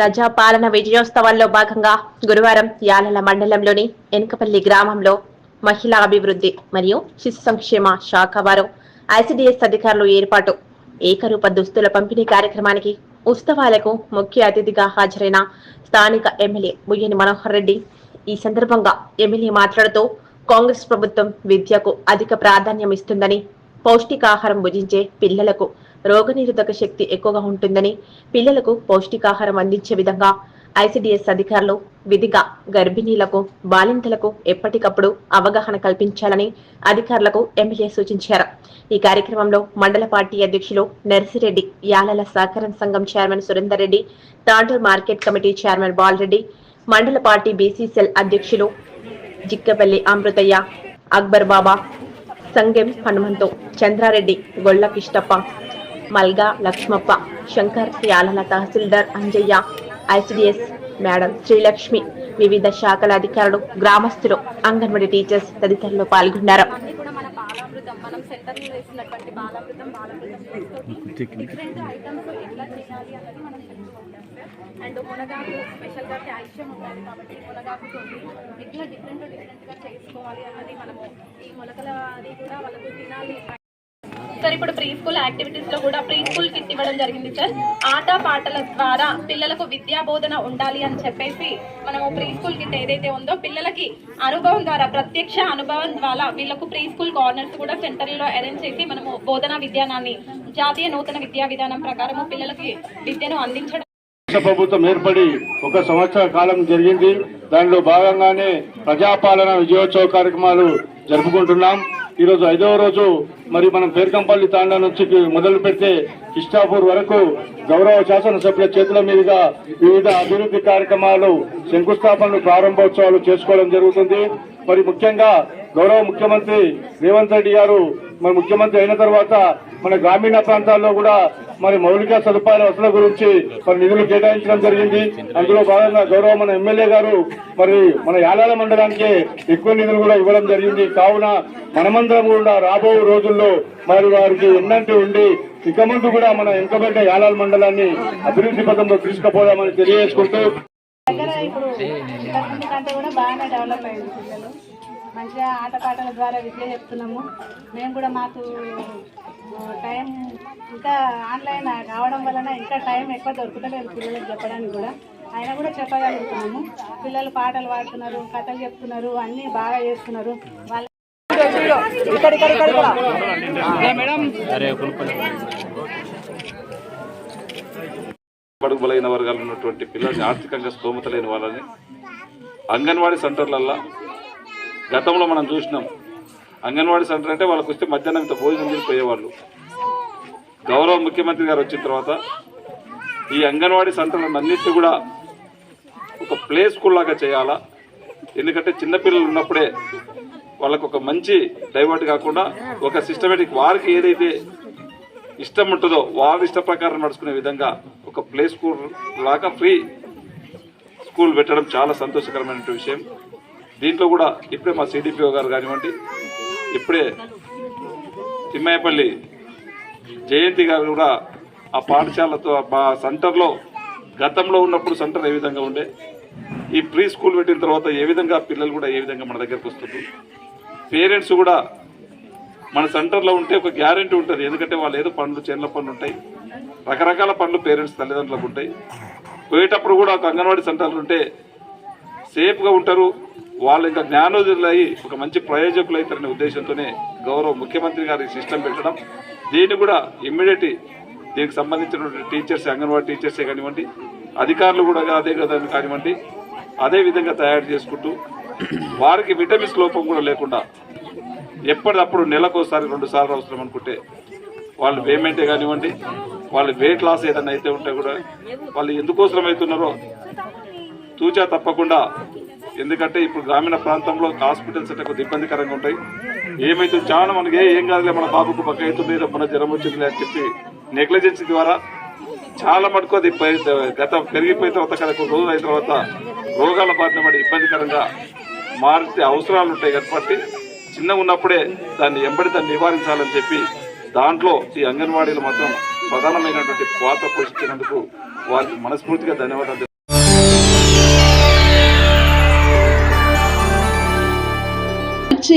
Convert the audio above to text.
ప్రజాపాలన విజయోత్సవాల్లో భాగంగా గురువారం యాలల మండలంలోని ఎనకపల్లి గ్రామంలో మహిళా అభివృద్ధి మరియు శిశు సంక్షేమ శాఖ వారు ఐసిడిఎస్ అధికారులు ఏర్పాటు. ఏకరూప దుస్తుల పంపిణీ కార్యక్రమానికి ఉత్సవాలకు ముఖ్య అతిథిగా హాజరైన స్థానిక ఎమ్మెల్యే ముయ్యని మనోహర్ రెడ్డి. ఈ సందర్భంగా ఎమ్మెల్యే మాట్లాడుతూ కాంగ్రెస్ ప్రభుత్వం విద్యకు అధిక ప్రాధాన్యం ఇస్తుందని పౌష్టికాహారం భుజించే పిల్లలకు రోగనిరోధక శక్తి ఎక్కువగా ఉంటుందని పిల్లలకు పౌష్టికాహారం అందించే విధంగా ఐసిడిఎస్ అధికారులు విధిగా గర్భిణీలకు బాలింతలకు ఎప్పటికప్పుడు అవగాహన కల్పించాలని అధికారులకు ఎమ్మెల్యే సూచించారు. ఈ కార్యక్రమంలో మండల పార్టీ అధ్యక్షులు నర్సిరెడ్డి యాలల సహకారం సంఘం chairman Surender Reddy Tandur market committee chairman Balareddy మండల పార్టీ బీసీసీఎల్ అధ్యక్షులు జిక్కపల్లి అమృతయ్య అక్బర్ బాబా సంగెం హనుమంతు చంద్రారెడ్డి గొల్ల కిష్టప్ప మల్గా లక్ష్మప్ప శంకర్ యాలల తహసీల్దార్ అంజయ్య ఐసిడిఎస్ మేడం శ్రీలక్ష్మి వివిధ శాఖల అధికారులు గ్రామస్తులు అంగన్వాడీ టీచర్స్ తదితరులు పాల్గొన్నారు. మనం సెంటర్ వేసినటువంటి బాలామృతం బాలామృతం ఐటమ్స్ ఎట్లా చేయాలి అన్నది మనం అండ్ మునగాకు స్పెషల్గా కాబట్టి మునగాకుతో ఇట్లా డిఫరెంట్ డిఫరెంట్గా చేసుకోవాలి అన్నది మనము ఈ మొలకల అది కూడా వాళ్ళకు తినాలి సార్ ఇప్పుడు ప్రీ స్కూల్ యాక్టివిటీస్లో కూడా ప్రీ స్కూల్ కిట్ ఇవ్వడం జరిగింది సార్. ఆట పాటల ద్వారా పిల్లలకు విద్యా బోధన ఉండాలి అని చెప్పేసి మనము ప్రీ స్కూల్ కిట్ ఏదైతే ఉందో పిల్లలకి అనుభవం ద్వారా ప్రత్యక్ష అనుభవం ద్వారా వీళ్ళకు ప్రీ స్కూల్ కార్నర్స్ కూడా సెంటర్లో అరేంజ్ చేసి మనము బోధనా విధానాన్ని జాతీయ నూతన విద్యా విధానం ప్రకారము పిల్లలకి విద్యను అందించడం. ప్రభుత్వం ఏర్పడి ఒక సంవత్సర కాలం జరిగింది. దానిలో భాగంగానే ప్రజాపాలన విజయోత్సవ కార్యక్రమాలు జరుపుకుంటున్నాం. ఈ రోజు ఐదవ రోజు మరి మనం పేర్కంపల్లి తాండా నుంచి మొదలు పెడితే కిష్టాపూర్ వరకు గౌరవ శాసనసభ్యుల చేతుల మీదుగా వివిధ అభివృద్ధి కార్యక్రమాలు శంకుస్థాపనలు ప్రారంభోత్సవాలు చేసుకోవడం జరుగుతుంది. మరి ముఖ్యంగా గౌరవ ముఖ్యమంత్రి రేవంత్ రెడ్డి గారు మరి ముఖ్యమంత్రి అయిన తర్వాత మన గ్రామీణ ప్రాంతాల్లో కూడా మరి మౌలిక సదుపాయాల వసతుల గురించి మరి నిధులు కేటాయించడం జరిగింది. అందులో భాగంగా గౌరవ మన ఎమ్మెల్యే గారు మరి మన యాలాల మండలానికి ఎక్కువ నిధులు కూడా ఇవ్వడం జరిగింది. కావున మనమందరం కూడా రాబో రోజుల్లో మరి వారికి ఎన్నంటి ఉండి ఇక ముందు కూడా మన వెనుకబడ్డ యాలాల మండలాన్ని అభివృద్ధి పథంలో తీసుకుపోదామని తెలియజేసుకుంటూ ఇప్పుడు కంటే కూడా బాగానే డెవలప్ అయింది మంచిగా ఆటపాటల ద్వారా విద్య చెప్తున్నాము. మేము కూడా మాకు టైం ఇంకా ఆన్లైన్ కావడం వలన ఇంకా టైం ఎక్కువ దొరుకుతలేదు పిల్లలకు చెప్పడానికి కూడా. అయినా కూడా చెప్పగలుగుతున్నాము. పిల్లలు పాటలు పాడుతున్నారు కథలు చెప్తున్నారు అన్నీ బాగా చేస్తున్నారు. వాళ్ళ బడుగు బలైన వర్గాలు ఉన్నటువంటి పిల్లల్ని ఆర్థికంగా స్తోమత లేని వాళ్ళని అంగన్వాడీ సెంటర్లల్లో గతంలో మనం చూసినాం. అంగన్వాడీ సెంటర్ అంటే వాళ్ళకి వస్తే మధ్యాహ్నం ఇంత భోజనం చేసిపోయేవాళ్ళు గౌరవ ముఖ్యమంత్రి గారు వచ్చిన తర్వాత ఈ అంగన్వాడీ సెంటర్లను అన్నింటినీ కూడా ఒక ప్లే స్కూల్ లాగా చేయాలా? ఎందుకంటే చిన్నపిల్లలు ఉన్నప్పుడే వాళ్ళకు ఒక మంచి డైవర్ట్ కాకుండా ఒక సిస్టమేటిక్ వారికి ఏదైతే ఇష్టం ఉంటుందో వారి ఇష్ట ప్రకారం నడుచుకునే విధంగా ఒక ప్లే స్కూల్ లాగా ఫ్రీ స్కూల్ పెట్టడం చాలా సంతోషకరమైన విషయం. దీంట్లో కూడా ఇప్పుడే మా సిడిపిఓ గారు కానివ్వండి ఇప్పుడే తిమ్మయ్యపల్లి జయంతి గారు కూడా ఆ పాఠశాలతో మా సెంటర్లో గతంలో ఉన్నప్పుడు సెంటర్ ఏ విధంగా ఉండే ఈ ప్రీ స్కూల్ పెట్టిన తర్వాత ఏ విధంగా పిల్లలు కూడా ఏ విధంగా మన దగ్గరకు వస్తుంది పేరెంట్స్ కూడా మన సెంటర్లో ఉంటే ఒక గ్యారంటీ ఉంటుంది ఎందుకంటే వాళ్ళు ఏదో పనులు చేనుల పనులు ఉంటాయి రకరకాల పనులు పేరెంట్స్ తల్లిదండ్రులకు ఉంటాయి. పోయేటప్పుడు కూడా ఒక అంగన్వాడీ సెంటర్లు ఉంటే సేఫ్గా ఉంటారు వాళ్ళు ఇంకా జ్ఞానోదయులు అయ్యి ఒక మంచి ప్రయోజకులు అవుతారనే ఉద్దేశంతోనే గౌరవ ముఖ్యమంత్రి గారికి సిస్టమ్ పెట్టడం. దీన్ని కూడా ఇమ్మీడియట్ దీనికి సంబంధించినటువంటి టీచర్స్ అంగన్వాడీ టీచర్సే కానివ్వండి అధికారులు కూడా అదే కదా కానివ్వండి అదే విధంగా తయారు చేసుకుంటూ వారికి విటమిన్స్ లోపం కూడా లేకుండా ఎప్పటికప్పుడు నెలకోసారి రెండు సార్లు అవసరం అనుకుంటే వాళ్ళు పేమెంటే కానివ్వండి వాళ్ళు వెయిట్ లాస్ ఏదైనా అయితే ఉంటే కూడా వాళ్ళు ఎందుకోసం అవుతున్నారో తూచా తప్పకుండా ఎందుకంటే ఇప్పుడు గ్రామీణ ప్రాంతంలో హాస్పిటల్స్ అంటే కొద్దిగా ఇబ్బందికరంగా ఉంటాయి. ఏమైతే చాలా మనకి ఏ ఏం కాదులే మన బాబుకు పక్క అవుతుంది మన జ్వరం వచ్చింది అని చెప్పి నెగ్లిజెన్స్ ద్వారా చాలా మటుకు అది గత పెరిగిపోయిన తర్వాత కదా కొన్ని రోజులు అయిన తర్వాత రోగాల బారిన పడి ఇబ్బందికరంగా మారితే అవసరాలు ఉంటాయి కాబట్టి చిన్నగా ఉన్నప్పుడే దాన్ని ఎంబడి దాన్ని నివారించాలని చెప్పి దాంట్లో ఈ అంగన్వాడీలు మాత్రం ప్రధానమైనటువంటి పాత్ర పోషించినందుకు వారికి మనస్ఫూర్తిగా ధన్యవాదాలు